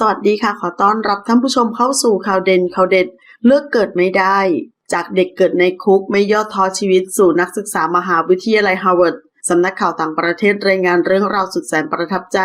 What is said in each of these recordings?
สวัสดีค่ะ ขอต้อนรับท่านผู้ชมเข้าสู่ข่าวเด่นข่าวเด็ด เลือกเกิดไม่ได้ จากเด็กเกิดในคุกไม่ย่อท้อชีวิตสู่นักศึกษามหาวิทยาลัยฮาร์วาร์ดสำนักข่าวต่างประเทศรายงานเรื่องราวสุดแสนประทับใจ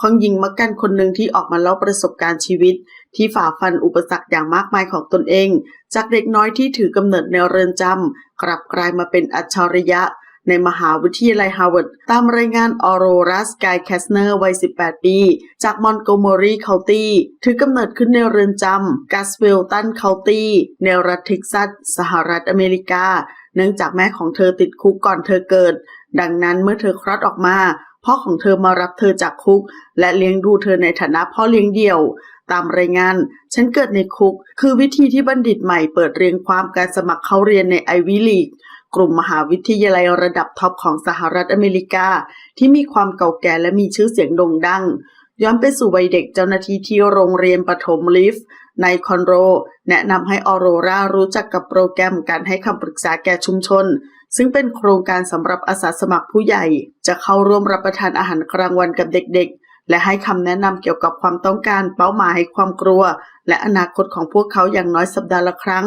ของหญิงมักกันคนหนึ่งที่ออกมาเล่าประสบการณ์ชีวิต ที่ฝ่าฟันอุปสรรคอย่างมากมายของตนเอง จากเด็กน้อยที่ถือกำเนิดในเรือนจำกลับกลายมาเป็นอัจฉริยะ ในมหาวิทยาลัยฮาร์วาร์ดตามรายงานออโรราสกายแคสเนอร์วัย 18 ปี จากมอนโกเมอรีเคานตี้ถือกำเนิดขึ้นในเรือนจำกัสเวลตันเคานตี้ในรัฐเท็กซัส สหรัฐอเมริกา เนื่องจากแม่ของเธอติดคุกก่อนเธอเกิด ดังนั้นเมื่อเธอคลอดออกมาพ่อของเธอมารับเธอจากคุก และเลี้ยงดูเธอในฐานะพ่อเลี้ยงเดี่ยว ตามรายงาน ฉันเกิดในคุก คือวิธีที่บัณฑิตใหม่เปิดเรียงความการสมัครเข้าเรียนในไอวิลีก กลุ่มมหาวิทยาลัยระดับท็อปของสหรัฐอเมริกา ที่มีความเก่าแก่และมีชื่อเสียงโด่งดัง ย้อนไปสู่วัยเด็กเจ้าหน้าที่ที่โรงเรียนประถมลิฟต์ในคอนโดแนะนำให้ออโรรารู้จักกับโปรแกรมการให้คำปรึกษาแก่ชุมชน ซึ่งเป็นโครงการสำหรับอาสาสมัครผู้ใหญ่ จะเข้าร่วมรับประทานอาหารกลางวันกับเด็กๆ และให้คำแนะนำเกี่ยวกับความต้องการ เป้าหมาย ความกลัว และอนาคตของพวกเขาอย่างน้อยสัปดาห์ละครั้ง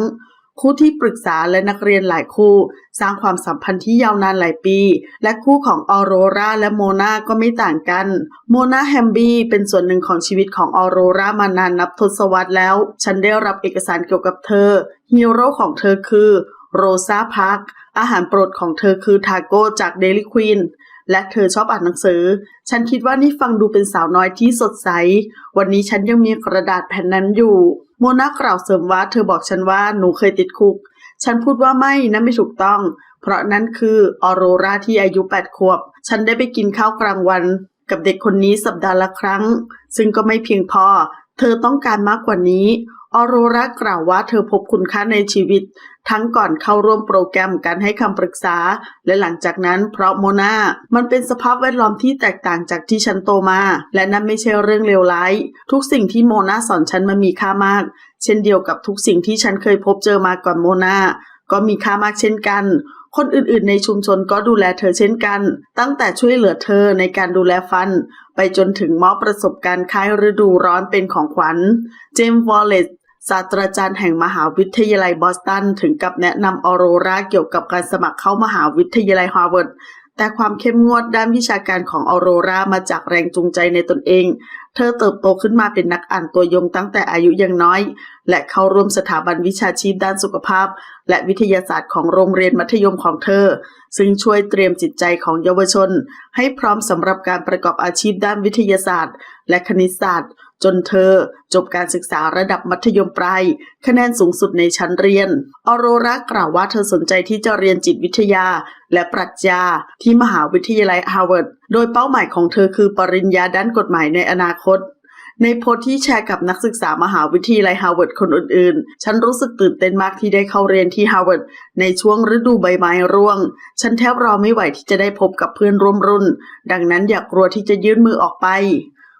คู่ที่ปรึกษาและนักเรียนหลายคู่ สร้างความสัมพันธ์ที่ยาวนานหลายปี และคู่ของออโรราและโมนาก็ไม่ต่างกัน โมนาแฮมบีเป็นส่วนหนึ่งของชีวิตของออโรรามานานนับทศวรรษแล้ว ฉันได้รับเอกสารเกี่ยวกับเธอฮีโร่ของเธอคือโรซาพาร์คอาหารโปรดของเธอคือทาโก้จากเดลิควีน และเธอชอบอ่านหนังสือ ฉันคิดว่านี่ฟังดูเป็นสาวน้อยที่สดใส วันนี้ฉันยังมีกระดาษแผ่นนั้นอยู่ โมนากล่าวเสริมว่าเธอบอกฉันว่าหนูเคยติดคุก ฉันพูดว่าไม่นั่นไม่ถูกต้อง เพราะนั่นคือออโรราที่อายุ8ขวบ ฉันได้ไปกินข้าวกลางวัน กับเด็กคนนี้สัปดาห์ละครั้ง ซึ่งก็ไม่เพียงพอ เธอต้องการมากกว่านี้ ออโรรากล่าวว่าเธอพบคุณค่าในชีวิต ทั้งก่อนเข้าร่วมโปรแกรมการให้คำปรึกษา และหลังจากนั้นเพราะโมนามันเป็นสภาพแวดล้อมที่แตกต่างจากที่ฉันโตมา และนั่นไม่ใช่เรื่องเลวร้าย ทุกสิ่งที่โมนาสอนฉันมันมีค่ามาก เช่นเดียวกับทุกสิ่งที่ฉันเคยพบเจอมาก่อนโมนาก็มีค่ามากเช่นกันคนอื่นๆ ในชุมชนก็ดูแลเธอเช่นกัน ตั้งแต่ช่วยเหลือเธอในการดูแลฟัน ไปจนถึงมอบประสบการณ์คล้ายฤดูร้อนเป็นของขวัญ เจมส์วอลเลต ศาสตราจารย์แห่งมหาวิทยาลัยบอสตัน ถึงกับแนะนำออโรราเกี่ยวกับการสมัครเข้ามหาวิทยาลัยฮาร์วาร์ดแต่ความเข้มงวดด้านวิชาการของออโรรามาจากแรงจูงใจในตนเอง เธอเติบโตขึ้นมาเป็นนักอ่านตัวยงตั้งแต่อายุยังน้อย และเข้าร่วมสถาบันวิชาชีพด้านสุขภาพ และวิทยาศาสตร์ของโรงเรียนมัธยมของเธอ ซึ่งช่วยเตรียมจิตใจของเยาวชน ให้พร้อมสำหรับการประกอบอาชีพด้านวิทยาศาสตร์ และคณิตศาสตร์ จนเธอจบการศึกษาระดับมัธยมปลายคะแนนสูงสุดในชั้นเรียน ออโรรากล่าวว่าเธอสนใจที่จะเรียนจิตวิทยา และปรัชญาที่มหาวิทยาลัยฮาร์วาร์ด โดยเป้าหมายของเธอคือปริญญาด้านกฎหมายในอนาคตในโพสต์ที่แชร์กับนักศึกษามหาวิทยาลัยฮาร์วาร์ดคนอื่นๆ ฉันรู้สึกตื่นเต้นมากที่ได้เข้าเรียนที่ฮาร์วาร์ดในช่วงฤดูใบไม้ร่วง ฉันแทบรอไม่ไหวที่จะได้พบกับเพื่อนร่วมรุ่น ดังนั้นอย่ากลัวที่จะยื่นมือออกไป